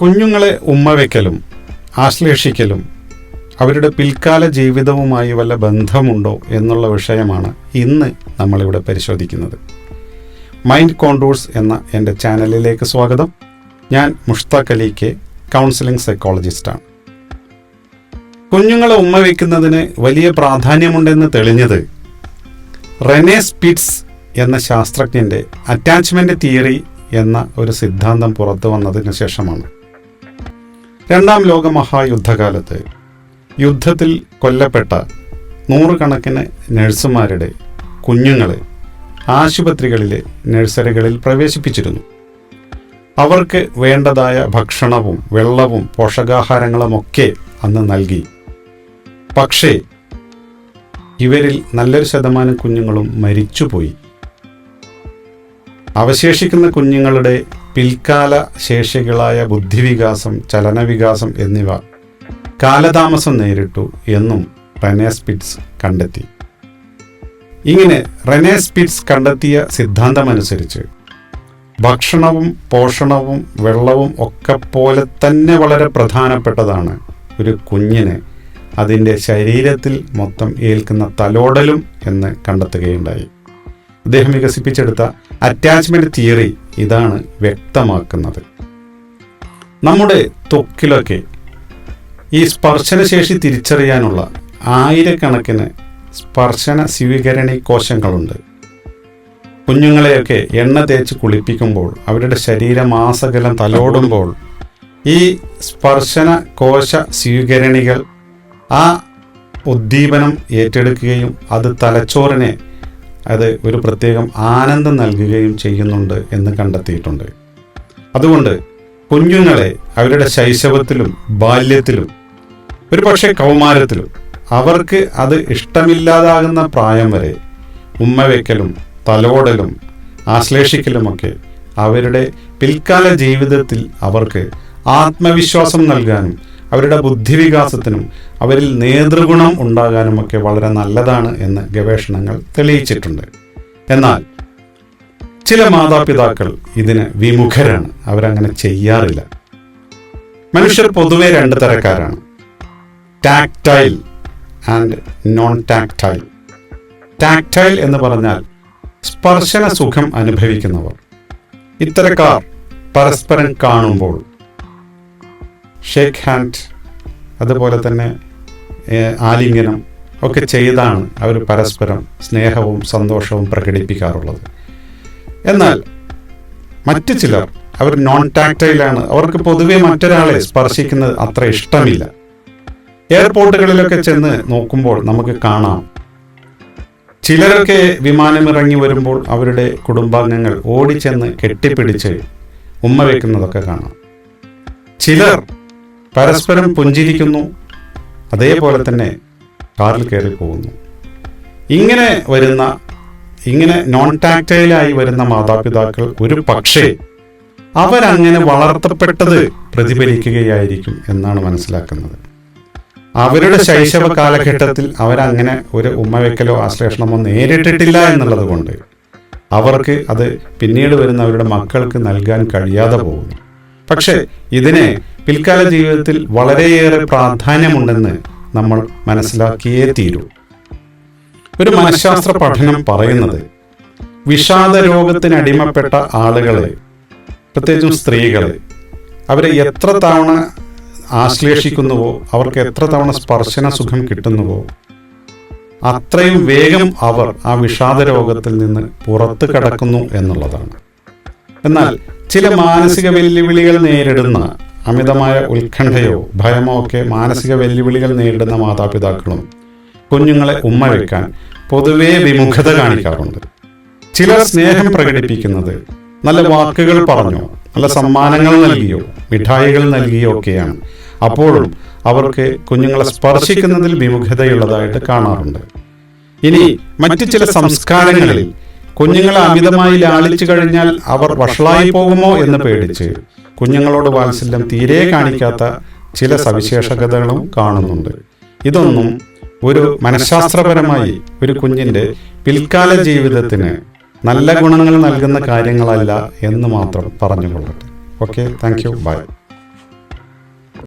കുഞ്ഞുങ്ങളെ ഉമ്മ വയ്ക്കലും ആശ്ലേഷിക്കലും അവരുടെ പിൽക്കാല ജീവിതവുമായി വല്ല ബന്ധമുണ്ടോ എന്നുള്ള വിഷയമാണ് ഇന്ന് നമ്മളിവിടെ പരിശോധിക്കുന്നത്. മൈൻഡ് കോണ്ടൂഴ്സ് എന്ന എന്റെ ചാനലിലേക്ക് സ്വാഗതം. ഞാൻ മുഷ്താഖ് അലി കെ കൗൺസിലിംഗ് സൈക്കോളജിസ്റ്റാണ്. കുഞ്ഞുങ്ങളെ ഉമ്മ വയ്ക്കുന്നതിന് വലിയ പ്രാധാന്യമുണ്ടെന്ന് തെളിഞ്ഞത് റെനെ സ്പിറ്റ്സ് എന്ന ശാസ്ത്രജ്ഞന്റെ അറ്റാച്ച്മെന്റ് തിയറി എന്ന ഒരു സിദ്ധാന്തം പുറത്തു വന്നതിന് ശേഷമാണ്. രണ്ടാം ലോക മഹായുദ്ധകാലത്ത് യുദ്ധത്തിൽ കൊല്ലപ്പെട്ട നൂറുകണക്കിന് നഴ്സുമാരുടെ കുഞ്ഞുങ്ങളെ ആശുപത്രികളിലെ നഴ്സറികളിൽ പ്രവേശിപ്പിച്ചിരുന്നു. അവർക്ക് വേണ്ടതായ ഭക്ഷണവും വെള്ളവും പോഷകാഹാരങ്ങളുമൊക്കെ അന്ന് നൽകി. പക്ഷേ ഇവരിൽ നല്ലൊരു ശതമാനം കുഞ്ഞുങ്ങളും മരിച്ചുപോയി. അവശേഷിക്കുന്ന കുഞ്ഞുങ്ങളുടെ പിൽക്കാല ശേഷികളായ ബുദ്ധിവികാസം ചലനവികാസം എന്നിവ കാലതാമസം നേരിട്ടു എന്നും റെനെ സ്പിറ്റ്സ് കണ്ടെത്തി. ഇങ്ങനെ റെനെ സ്പിറ്റ്സ് കണ്ടെത്തിയ സിദ്ധാന്തമനുസരിച്ച് ഭക്ഷണവും പോഷണവും വെള്ളവും ഒക്കെ പോലെ തന്നെ വളരെ പ്രധാനപ്പെട്ടതാണ് ഒരു കുഞ്ഞിനെ അതിന്റെ ശരീരത്തിൽ മൊത്തം ഏൽക്കുന്ന തലോടലും എന്ന് കണ്ടെത്തുകയുണ്ടായി. അദ്ദേഹം വികസിപ്പിച്ചെടുത്ത അറ്റാച്ച്മെന്റ് തിയറി ഇതാണ് വ്യക്തമാക്കുന്നത്. നമ്മുടെ തൊക്കിലൊക്കെ ഈ സ്പർശനശേഷി തിരിച്ചറിയാനുള്ള ആയിരക്കണക്കിന് സ്പർശന സ്വീകരണി കോശങ്ങളുണ്ട്. കുഞ്ഞുങ്ങളെയൊക്കെ എണ്ണ തേച്ച് കുളിപ്പിക്കുമ്പോൾ അവരുടെ ശരീരമാസകലം തലോടുമ്പോൾ ഈ സ്പർശന കോശ സ്വീകരണികൾ ആ ഉദ്ദീപനം ഏറ്റെടുക്കുകയും അത് തലച്ചോറിനെ അത് ഒരു പ്രത്യേകം ആനന്ദം നൽകുകയും ചെയ്യുന്നുണ്ട് എന്ന് കണ്ടെത്തിയിട്ടുണ്ട്. അതുകൊണ്ട് കുഞ്ഞുങ്ങളെ അവരുടെ ശൈശവത്തിലും ബാല്യത്തിലും ഒരു പക്ഷേ കൗമാരത്തിലും അവർക്ക് അത് ഇഷ്ടമില്ലാതാകുന്ന പ്രായം വരെ ഉമ്മ വയ്ക്കലും തലോടലും ആശ്ലേഷിക്കലുമൊക്കെ അവരുടെ പിൽക്കാല ജീവിതത്തിൽ അവർക്ക് ആത്മവിശ്വാസം നൽകാനും അവരുടെ ബുദ്ധിവികാസത്തിനും അവരിൽ നേതൃഗുണം ഉണ്ടാകാനുമൊക്കെ വളരെ നല്ലതാണ് എന്ന് ഗവേഷണങ്ങൾ തെളിയിച്ചിട്ടുണ്ട്. എന്നാൽ ചില മാതാപിതാക്കൾ ഇതിന് വിമുഖരാണ്. അവരങ്ങനെ ചെയ്യാറില്ല. മനുഷ്യർ പൊതുവെ രണ്ട് തരക്കാരാണ്. Tactile and non tactile tactile എന്ന് പറഞ്ഞാൽ സ്പർശന സുഖം അനുഭവിക്കുന്നവർ. ഇത്തരക്കാർ പരസ്പരം കാണുമ്പോൾ ഷേക്ക് ഹാൻഡ് അതുപോലെ തന്നെ ആലിംഗനം ഒക്കെ ചെയ്താണ് അവർ പരസ്പരം സ്നേഹവും സന്തോഷവും പ്രകടിപ്പിക്കാറുള്ളത്. എന്നാൽ മറ്റു ചിലർ അവർ നോൺ ടാക്ടൈലാണ് അവർക്ക് പൊതുവെ മറ്റൊരാളെ സ്പർശിക്കുന്നത് അത്ര ഇഷ്ടമില്ല. എയർപോർട്ടുകളിലൊക്കെ ചെന്ന് നോക്കുമ്പോൾ നമുക്ക് കാണാം. ചിലരൊക്കെ വിമാനമിറങ്ങി വരുമ്പോൾ അവരുടെ കുടുംബാംഗങ്ങൾ ഓടിച്ചെന്ന് കെട്ടിപ്പിടിച്ച് ഉമ്മ വയ്ക്കുന്നതൊക്കെ കാണാം. ചിലർ പരസ്പരം പുഞ്ചിരിക്കുന്നു. അതേപോലെ തന്നെ കാറിൽ കയറി പോകുന്നു. ഇങ്ങനെ വരുന്ന ഇങ്ങനെ നോൺ ടാക്റ്റൈലായി വരുന്ന മാതാപിതാക്കൾ ഒരു പക്ഷേ അവരങ്ങനെ വളർത്തപ്പെട്ടത് പ്രതിഫലിക്കുകയായിരിക്കും എന്നാണ് മനസ്സിലാക്കുന്നത്. അവരുടെ ശൈശവ കാലഘട്ടത്തിൽ അവരങ്ങനെ ഒരു ഉമ്മവെക്കലോ ആശ്ലേഷണമോ നേരിട്ടിട്ടില്ല എന്നുള്ളത് കൊണ്ട് അവർക്ക് അത് പിന്നീട് വരുന്ന അവരുടെ മക്കൾക്ക് നൽകാൻ കഴിയാതെ പോകുന്നു. പക്ഷേ ഇതിനെ പിൽക്കാല ജീവിതത്തിൽ വളരെയേറെ പ്രാധാന്യമുണ്ടെന്ന് നമ്മൾ മനസ്സിലാക്കിയേ തീരൂ. ഒരു മനഃശാസ്ത്ര പഠനം പറയുന്നത് വിഷാദ രോഗത്തിന് അടിമപ്പെട്ട ആളുകളെ പ്രത്യേകിച്ചും സ്ത്രീകളെ അവരെ എത്ര തവണ ആശ്ലേഷിക്കുന്നുവോ അവർക്ക് എത്ര തവണ സ്പർശന സുഖം കിട്ടുന്നുവോ അത്രയും വേഗം അവർ ആ വിഷാദ രോഗത്തിൽ നിന്ന് പുറത്തു കടക്കുന്നു എന്നുള്ളതാണ്. എന്നാൽ ചില മാനസിക വെല്ലുവിളികൾ നേരിടുന്ന അമിതമായ ഉത്കണ്ഠയോ ഭയമോ ഒക്കെ മാനസിക വെല്ലുവിളികൾ നേരിടുന്ന മാതാപിതാക്കളും കുഞ്ഞുങ്ങളെ ഉമ്മ വയ്ക്കാൻ പൊതുവേ വിമുഖത കാണിക്കാറുണ്ട്. ചിലർ സ്നേഹം പ്രകടിപ്പിക്കുന്നത് നല്ല വാക്കുകൾ പറഞ്ഞോ നല്ല സമ്മാനങ്ങൾ നൽകിയോ മിഠായികൾ നൽകിയോ ഒക്കെയാണ്. അപ്പോഴും അവർക്ക് കുഞ്ഞുങ്ങളെ സ്പർശിക്കുന്നതിൽ വിമുഖതയുള്ളതായിട്ട് കാണാറുണ്ട്. ഇനി മറ്റു ചില സംസ്കാരങ്ങളിൽ കുഞ്ഞുങ്ങളെ അമിതമായി ലാളിച്ചു കഴിഞ്ഞാൽ അവർ വഷളായി പോകുമോ എന്ന് പേടിച്ച്. കുഞ്ഞുങ്ങളോട് വാത്സല്യം തീരെ കാണിക്കാത്ത ചില സവിശേഷതകളും കാണുന്നുണ്ട്. ഇതൊന്നും ഒരു മനഃശാസ്ത്രപരമായി ഒരു കുഞ്ഞിന്റെ പിൽക്കാല ജീവിതത്തിന് നല്ല ഗുണങ്ങൾ നൽകുന്ന കാര്യങ്ങളല്ല എന്ന് മാത്രം പറഞ്ഞുകൊള്ളട്ടെ. Okay thank you bye